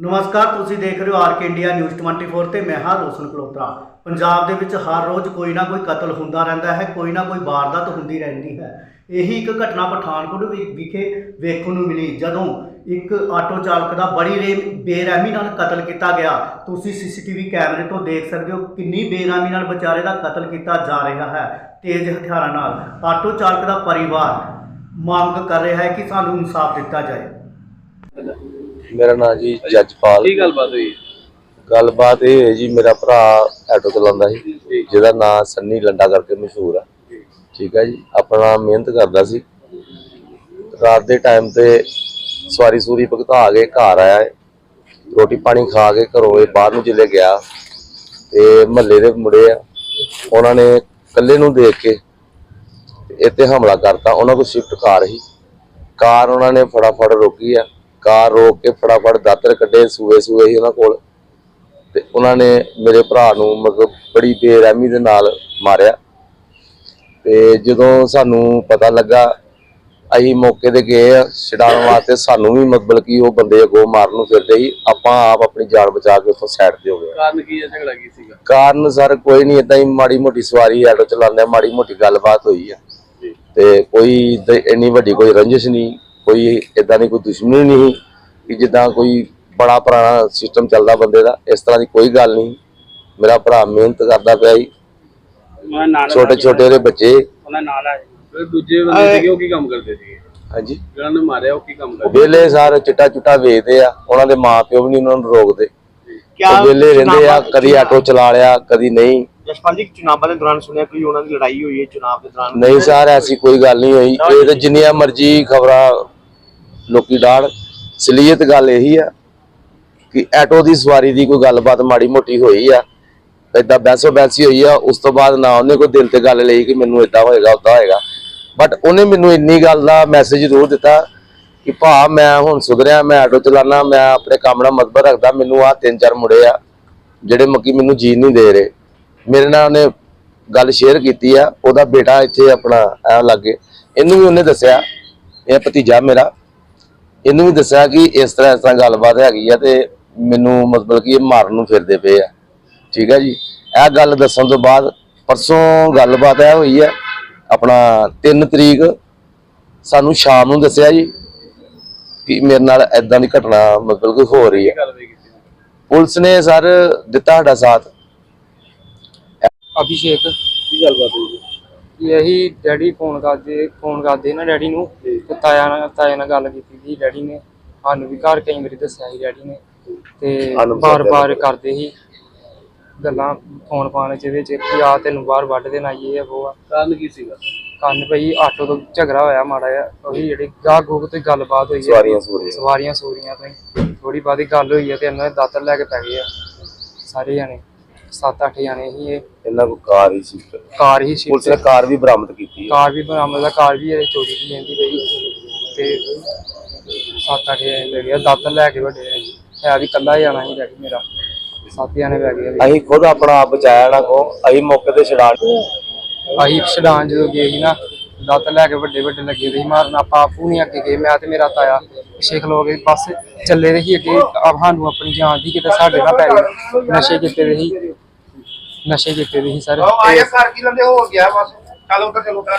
ਨਮਸਕਾਰ, ਤੁਸੀਂ ਦੇਖ ਰਹੇ ਹੋ ਆਰਕੇ ਇੰਡੀਆ ਨਿਊਜ਼ 24 ਤੇ ਮੈਂ ਹਾਂ ਰੋਸ਼ਨ ਕਲੋਤਰਾ। ਪੰਜਾਬ ਦੇ ਵਿੱਚ ਹਰ ਰੋਜ਼ ਕੋਈ ਨਾ ਕੋਈ ਕਤਲ ਹੁੰਦਾ ਰਹਿੰਦਾ ਹੈ, ਕੋਈ ਨਾ ਕੋਈ ਵਾਰਦਾਤ ਹੁੰਦੀ ਰਹਿੰਦੀ ਹੈ। ਇਹੀ ਇੱਕ ਘਟਨਾ ਪਠਾਨਕੋਟ ਵਿ- ਵਿਖੇ ਵੇਖਣ ਨੂੰ ਮਿਲੀ, ਜਦੋਂ ਇੱਕ ਆਟੋ ਚਾਲਕ ਦਾ ਬੜੀ ਰੇ- ਬੇਰਹਿਮੀ ਨਾਲ ਕਤਲ ਕੀਤਾ ਗਿਆ। ਤੁਸੀਂ ਸੀਸੀਟੀਵੀ ਕੈਮਰੇ ਤੋਂ ਦੇਖ ਸਕਦੇ ਹੋ ਕਿੰਨੀ ਬੇਰਹਿਮੀ ਨਾਲ ਵਿਚਾਰੇ ਦਾ ਕਤਲ ਕੀਤਾ ਜਾ ਰਿਹਾ ਹੈ। ਤੇਜ਼ ਹਥਿਆਰਾਂ ਨਾਲ ਆਟੋ ਚਾਲਕ ਦਾ ਪਰਿਵਾਰ ਮੰਗ ਕਰ ਰਿਹਾ ਹੈ ਕਿ ਸਾਨੂੰ ਇਨਸਾਫ ਦਿੱਤਾ ਜਾਏ। ਮੇਰਾ ਨਾਮ ਜੀ ਜੱਜਪਾਲ। ਕੀ ਗੱਲਬਾਤ ਹੋਈ? ਗੱਲਬਾਤ ਇਹ ਹੈ ਜੀ ਮੇਰਾ ਭਰਾ ਆਟੋ ਚਲਾਉਂਦਾ ਸੀ ਜਿਹਦਾ ਨਾਮ ਸੰਨੀ ਲੰਡਾ ਕਰਕੇ ਮਸ਼ਹੂਰ ਆ। ਠੀਕ ਹੈ ਜੀ ਆਪਣਾ ਮਿਹਨਤ ਕਰਦਾ ਸੀ। ਰਾਤ ਦੇ ਟਾਈਮ ਤੇ ਸਵਾਰੀ ਸੂਰੀ ਭੁਗਤਾ ਕੇ ਘਰ ਆਇਆ ਰੋਟੀ ਪਾਣੀ ਖਾ ਕੇ ਘਰੋਂ ਇਹ ਬਾਹਰ ਨੂੰ ਚਲੇ ਗਿਆ। ਤੇ ਮਹੱਲੇ ਦੇ ਮੁੰਡੇ ਆ ਉਹਨਾਂ ਨੇ ਇਕੱਲੇ ਨੂੰ ਦੇਖ ਕੇ ਇੱਥੇ ਹਮਲਾ ਕਰਤਾ। ਉਹਨਾਂ ਕੋਲ ਸ਼ਿਫਟ ਕਾਰ ਸੀ। ਕਾਰ ਉਹਨਾਂ ਨੇ ਫਟਾਫਟ ਰੋਕੀ ਆ। ਕਾਰ ਰੋਕ ਕੇ ਫਟਾਫਟ ਦਾਤਰ ਕੱਢੇ ਸੂਏ ਸੂਏ ਸੀ ਉਹਨਾਂ ਕੋਲ। ਤੇ ਉਹਨਾਂ ਨੇ ਮੇਰੇ ਭਰਾ ਨੂੰ ਮਤਲਬ ਬੜੀ ਬੇਰਹਿਮੀ ਦੇ ਨਾਲ ਮਾਰਿਆ। ਤੇ ਜਦੋਂ ਸਾਨੂੰ ਪਤਾ ਲੱਗਾ ਅਸੀਂ ਮੌਕੇ ਤੇ ਗਏ ਛਡਾਉਣ ਵਾਸਤੇ ਸਾਨੂੰ ਵੀ ਮਤਲਬ ਕਿ ਉਹ ਬੰਦੇ ਅੱਗੋਂ ਮਾਰਨ ਨੂੰ ਫਿਰਦੇ ਸੀ। ਆਪਾਂ ਆਪ ਆਪਣੀ ਜਾਨ ਬਚਾ ਕੇ ਉੱਥੋਂ ਸਾਈਡ ਤੇ ਹੋ ਗਏ। ਕਾਰਨ ਕੀ ਹੈ ਝਗੜਾ ਕੀ ਸੀਗਾ? ਕਾਰਨ ਸਰ ਕੋਈ ਨਹੀਂ ਇਦਾਂ ਹੀ ਮਾੜੀ ਮੋਟੀ ਸਵਾਰੀ ਆਟੋ ਚਲਾਉਂਦੇ ਮਾੜੀ ਮੋਟੀ ਗੱਲਬਾਤ ਹੋਈ ਆ। ਤੇ ਕੋਈ ਇੰਨੀ ਵੱਡੀ ਕੋਈ ਰੰਜਿਸ਼ ਨਹੀਂ। ਕੋਈ ਇਦਾਂ ਦੀ ਕੋਈ ਦੁਸ਼ਮਣੀ ਨਹੀਂ ਕਿ ਜਿੱਦਾਂ ਕੋਈ ਬੜਾ ਪੁਰਾਣਾ ਸਿਸਟਮ ਚੱਲਦਾ ਬੰਦੇ ਦਾ। ਇਸ ਤਰ੍ਹਾਂ ਦੀ ਕੋਈ ਗੱਲ ਨਹੀਂ। ਮੇਰਾ ਭਰਾ ਮਿਹਨਤ ਕਰਦਾ ਪਿਆ ਜੀ। ਛੋਟੇ ਛੋਟੇ ਉਹਦੇ ਬੱਚੇ। ਉਹਨਾਂ ਨਾਲ ਆ ਫਿਰ ਦੂਜੇ ਬੰਦੇ ਸੀਗੇ ਉਹ ਕੀ ਕੰਮ ਕਰਦੇ ਸੀਗੇ? ਹਾਂਜੀ। ਜਿਹਨਾਂ ਨੇ ਮਾਰਿਆ ਉਹ ਕੀ ਕੰਮ ਕਰਦੇ ਵੇਲੇ ਸਾਰੇ ਚਿੱਟਾ ਚੁੱਟਾ ਵੇਚਦੇ ਆ ਉਹਨਾਂ ਦੇ ਮਾਪਿਓ ਵੀ ਨਹੀਂ ਉਹਨਾਂ ਨੂੰ ਰੋਕਦੇ। ਵੇਲੇ ਰਹਿੰਦੇ ਆ ਕਦੀ ਆਟੋ ਚਲਾ ਲਿਆ ਕਦੀ ਨਹੀਂ। ਜਸਪਾਲ ਜੀ ਚੁਣਾਵਾਂ ਦੇ ਦੌਰਾਨ ਸੁਣਿਆ ਕੋਈ ਉਹਨਾਂ ਦੀ ਲੜਾਈ ਹੋਈ ਹੈ ਚੁਣਾਵ ਦੇ ਦੌਰਾਨ? ਨਹੀਂ ਸਰ ਐਸੀ ਕੋਈ ਗੱਲ ਨਹੀਂ ਹੋਈ। ਇਹ ਤਾਂ ਜਿੰਨੀਆਂ ਮਰਜ਼ੀ ਖਬਰਾਂ ਲੋਕੀ ਡਾੜ ਸਲੀਅਤ ਗੱਲ ਇਹੀ ਆ ਕਿ ਐਟੋ ਦੀ ਸਵਾਰੀ ਦੀ ਕੋਈ ਗੱਲਬਾਤ ਮਾੜੀ ਮੋਟੀ ਹੋਈ ਆ, ਏਦਾਂ ਬੈਸੋ ਬੈਸੀ ਹੋਈ ਆ, ਉਸ ਤੋਂ ਬਾਅਦ ਨਾ ਉਹਨੇ ਕੋਈ ਦਿਲ ਤੇ ਗੱਲ ਲਈ ਕਿ ਮੈਨੂੰ ਏਦਾਂ ਹੋਏਗਾ ਉਦਾਂ ਹੋਏਗਾ। ਬਟ ਉਹਨੇ ਮੈਨੂੰ ਇੰਨੀ ਗੱਲ ਦਾ ਮੈਸੇਜ ਜ਼ਰੂਰ ਦਿੱਤਾ ਕਿ ਭਾ, ਮੈਂ ਹੁਣ ਸੁਧਰਿਆ, ਮੈਂ ਆਟੋ ਚਲਾਣਾ ਮੈਂ ਆਪਣੇ ਕੰਮ ਨਾਲ ਮਤਲਬ ਰੱਖਦਾ, ਮੈਨੂੰ ਆ ਤਿੰਨ ਚਾਰ ਮੁੰਡੇ ਆ, ਜਿਹੜੇ ਮੱਕੀ ਮੈਨੂੰ ਜੀਣ ਨਹੀਂ ਦੇ ਰਹੇ। ਮੇਰੇ ਨਾਲ ਉਹਨੇ ਗੱਲ ਸ਼ੇਅਰ ਕੀਤੀ ਆ, ਉਹਦਾ ਬੇਟਾ ਇੱਥੇ ਆਪਣਾ ਐ ਲੱਗੇ। ਇਹਨੂੰ ਵੀ ਉਹਨੇ ਦੱਸਿਆ, ਇਹ ਭਤੀਜਾ ਮੇਰਾ ਇਹਨੂੰ ਵੀ ਦੱਸਿਆ ਕਿ ਇਸ ਤਰ੍ਹਾਂ ਇਸ ਤਰ੍ਹਾਂ ਗੱਲਬਾਤ ਹੈਗੀ ਆ ਤੇ ਮੈਨੂੰ ਮਤਲਬ ਕਿ ਇਹ ਮਾਰਨ ਨੂੰ ਫਿਰਦੇ ਪਏ ਆ। ਠੀਕ ਹੈ ਜੀ? ਇਹ ਗੱਲ ਦੱਸਣ ਤੋਂ ਬਾਅਦ ਪਰਸੋਂ ਗੱਲਬਾਤ ਇਹ ਹੋਈ ਹੈ ਆਪਣਾ 3 ਤਰੀਕ ਸਾਨੂੰ ਸ਼ਾਮ ਨੂੰ ਦੱਸਿਆ ਜੀ ਕਿ ਮੇਰੇ ਨਾਲ ਐਦਾਂ ਦੀ ਘਟਨਾ ਮਤਲਬ ਕਿ ਹੋ ਰਹੀ ਹੈ ਪੁਲਿਸ ਨੇ ਸਰ ਦਿੱਤਾ ਸਾਡਾ ਸਾਥ। ਅਭਿਸ਼ੇਕ। ਕੀ ਗੱਲਬਾਤ ਹੋਈ ਯਹੀ ਡੈਡੀ ਫੋਨ ਕਰਦੇ ਫੋਨ ਕਰਦੇ ਨਾ ਡੈਡੀ ਨੂੰ। ਤਾਇਆ ਨਾਲ ਤਾਇਆ ਨਾਲ ਗੱਲ ਕੀਤੀ ਸੀ ਡੈਡੀ ਨੇ। ਸਾਨੂੰ ਵੀ ਘਰ ਕਈ ਵਾਰੀ ਦੱਸਿਆ ਸੀ ਡੈਡੀ ਨੇ। ਤੇ ਸਾਨੂੰ ਬਾਰ-ਬਾਰ ਕਰਦੇ ਸੀ। ਗੱਲਾਂ ਫੋਨ ਪਾਣ ਚ ਵਿੱਚ ਕਿ ਆ ਤੈਨੂੰ ਬਾਹਰ ਵੱਢ ਦੇਣਾ ਇਹ ਆ ਉਹ ਆ। ਕਾਰਨ ਕੀ ਸੀਗਾ? ਕੰਨ ਪਈ ਆਟੋ ਤੋਂ ਝਗੜਾ ਹੋਇਆ ਮਾੜਾ ਜਿਹਾ ਉਹੀ ਜਿਹੜੀ ਗਾਹ ਗੂਕ ਤੇ ਗੱਲਬਾਤ ਹੋਈ ਹੈ ਸਵਾਰੀਆਂ ਸੂਰੀਆਂ ਸਵਾਰੀਆਂ ਸੂਰੀਆਂ ਤੋਂ ਥੋੜੀ ਬਾਦੀ ਗੱਲ ਹੋਈ ਹੈ ਤੇ ਇਹਨਾਂ ਦੇ ਦਾਤਰ ਲੈ ਕੇ ਪੈ ਗਏ ਆ। ਸਾਰੇ ਜਾਣੇ 7-8 ਜਾਣੇ ਸੀ ਇਹ। ਇਹਨਾਂ ਕੋ ਕਾਰ ਹੀ ਸੀ। ਕਾਰ ਹੀ ਸੀ। ਪੁਲਿਸ ਨੇ ਕਾਰ ਵੀ ਬਰਾਮਦ ਕੀਤੀ ਹੈ ਕਾਰ ਵੀ ਬਰਾਮਦ ਦਾ ਕਾਰ ਵੀ ਇਹ ਚੋਰੀ ਦੀ ਲੈਂਦੀ ਪਈ। ਤੇ ਸੱਤ ਅੱਠ ਜਣੇ ਲੈ ਗਿਆ ਦਾਤਰ ਲੈ ਕੇ ਵੱਡੇ ਨੇ ਹੈ ਵੀ ਕੱਲਾ ਹੀ ਆਣਾ ਸੀ ਡੈਡੀ ਮੇਰਾ ਸੱਤ ਜਣੇ ਬੈ ਗਏ ਅਸੀਂ ਖੁਦ ਆਪਣਾ ਆਪ ਬਚਾਇਆ ਨਾ ਕੋ ਅਸੀਂ ਮੌਕੇ ਤੇ ਛਡਾ ਅਸੀਂ ਛਡਾਂ ਜਦੋਂ ਗਏ ਸੀ ਨਾ ਦਾਤਰ ਲੈ ਕੇ ਵੱਡੇ ਵੱਡੇ ਲੱਗੇ ਦੇ ਸੀ ਮਾਰਨ ਆਪਾਂ ਆਪੂ ਨਹੀਂ ਅੱਗੇ ਗਏ ਮੈਂ ਤੇ ਮੇਰਾ ਤਾਇਆ ਪਿੱਛੇ ਖਲੋ ਗਏ ਬਸ ਚੱਲੇ ਦੇ ਸੀ ਅੱਗੇ ਆਪ ਸਾਨੂੰ ਆਪਣੀ ਜਾਨ ਦੀ ਕਿਤੇ ਸਾਡੇ ਨਾਲ ਪੈ ਗਈ। ਨਸ਼ੇ ਕੀਤੇ ਦੇ ਸੀ। ਨਸ਼ੇ ਕੀਤੇ ਦੇ ਸੀ ਸਰ। ਆਇਆ ਕਰ ਕੀ ਲੰਦੇ ਹੋ ਗਿਆ ਬਸ। ਚਲੋ ਤਾਂ ਚਲੋ ਤਾਂ